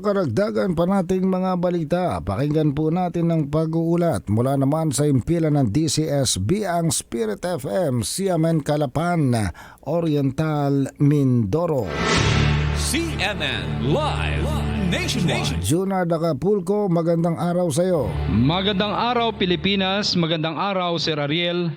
Karagdagan pa nating mga balita. Pakinggan po natin ng pag-uulat mula naman sa impila ng DCSB ang Spirit FM, Siamen Calapan, Oriental, Mindoro. CNN Live Nationwide. Junard Acapulco, magandang araw sa iyo. Magandang araw Pilipinas, magandang araw Sir Ariel.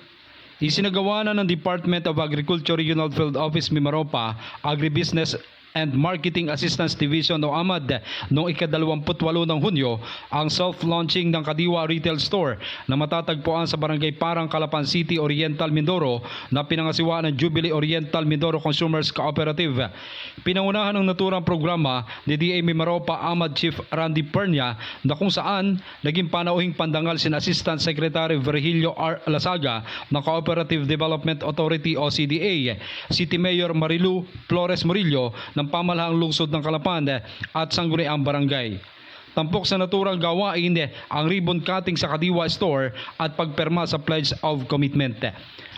Isinagawa na ng Department of Agriculture Regional Field Office Mimaropa, Agribusiness and Marketing Assistance Division o AMAD noong ikadalawamputwalo ng Hunyo ang self-launching ng Kadiwa Retail Store na matatagpuan sa Barangay Parang, Calapan City, Oriental, Mindoro na pinangasiwa ng Jubilee Oriental Mindoro Consumers Cooperative. Pinangunahan ng naturang programa ni DA Mimaropa AMAD Chief Randy Pernia na kung saan naging panauhing pandangal sin Assistant Secretary Virgilio R. Lasaga ng Cooperative Development Authority o CDA, City Mayor Marilu Flores Murillo ng pamalahang lungsod ng Calapan at Sangguniang Barangay. Tampok sa naturang gawain ang ribbon cutting sa Kadiwa Store at pagperma sa Pledge of Commitment.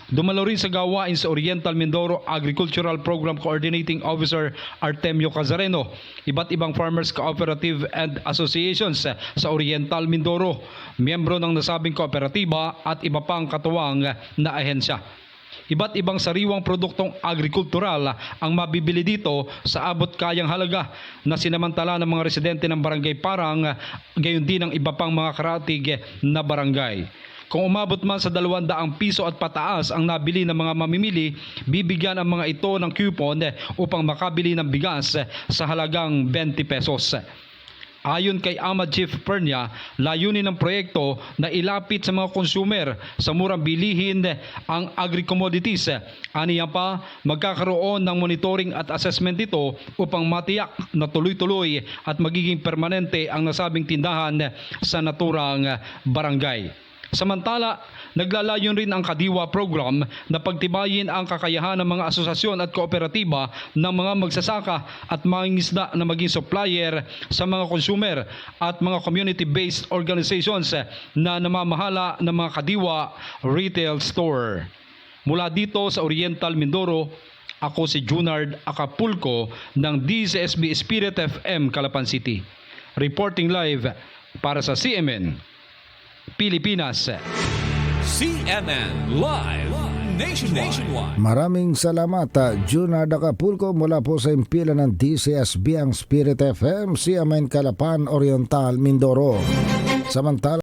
Dumalo rin sa gawain sa Oriental Mindoro Agricultural Program Coordinating Officer Artemio Cazareno, iba't ibang farmers cooperative and associations sa Oriental Mindoro, miyembro ng nasabing kooperatiba at iba pang katuwang na ahensya. Iba't ibang sariwang produktong agrikultural ang mabibili dito sa abot kayang halaga na sinamantala ng mga residente ng barangay Parang, gayon din ang iba pang mga karatig na barangay. Kung umabot man sa 200 piso at pataas ang nabili ng mga mamimili, bibigyan ang mga ito ng coupon upang makabili ng bigas sa halagang 20 pesos. Ayon kay Ahmad Chief Pernia, layunin ng proyekto na ilapit sa mga consumer sa murang bilihin ang agri-commodities. Aniya pa, magkakaroon ng monitoring at assessment ito upang matiyak na tuloy-tuloy at magiging permanente ang nasabing tindahan sa naturang barangay. Samantala, naglalayon rin ang Kadiwa program na pagtibayin ang kakayahan ng mga asosasyon at kooperatiba ng mga magsasaka at mangingisda na maging supplier sa mga consumer at mga community-based organizations na namamahala ng mga Kadiwa retail store. Mula dito sa Oriental Mindoro, ako si Junard Acapulco ng DCSB Spirit FM Calapan City. Reporting live para sa CMN Pilipinas. CNN Live Nationwide. Maraming salamat, ah, Junard Acapulco mula po sa impila ng DCSB ang Spirit FM, Siamen Calapan, Oriental, Mindoro. Samantala,